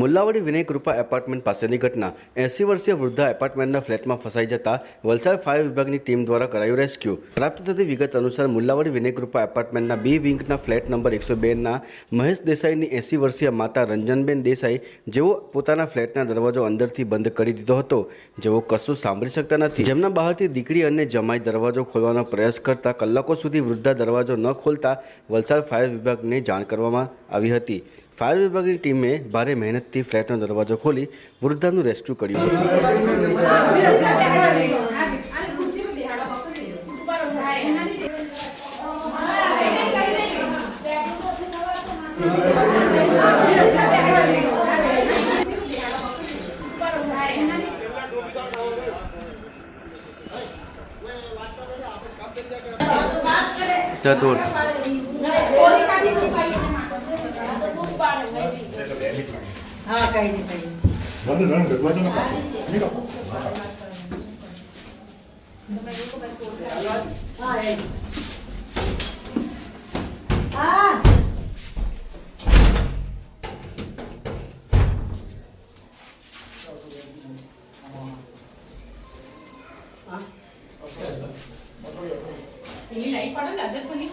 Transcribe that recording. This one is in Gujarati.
મુલ્લાવાડી વિનય કૃપા એપાર્ટમેન્ટ પાસેની ઘટના. એંસી વર્ષીય વૃદ્ધા એપાર્ટમેન્ટના ફ્લેટમાં ફસાઈ જતા વલસાડ ફાયર વિભાગની ટીમ દ્વારા કરાયું રેસ્ક્યુ. પ્રાપ્ત થતી વિગત અનુસાર મુલ્લાવાડી વિનય કૃપા એપાર્ટમેન્ટના બી વિંગના ફ્લેટ નંબર એકસો બેના મહેશ દેસાઈની એંસી વર્ષીય માતા રંજનબેન દેસાઈ જેઓ પોતાના ફ્લેટના દરવાજો અંદરથી બંધ કરી દીધો હતો. જેઓ કશું સાંભળી શકતા નથી. જેમના બહારથી દીકરી અને જમાઈ દરવાજો ખોલવાનો પ્રયાસ કરતા કલાકો સુધી વૃદ્ધા દરવાજો ન ખોલતા વલસાડ ફાયર વિભાગને જાણ કરવામાં આવી હતી. ફાયર વિભાગની ટીમે ભારે મહેનતથી ફ્લેટનો દરવાજો ખોલી વૃદ્ધાનું રેસ્ક્યુ કર્યું ચતુર હા કઈ નહીં કઈ નહીં. રન રન દરવાજો ના કાપો નહીં કાપો હા એ. હા પેલી લાઈટ પાડો દાદર ખોલી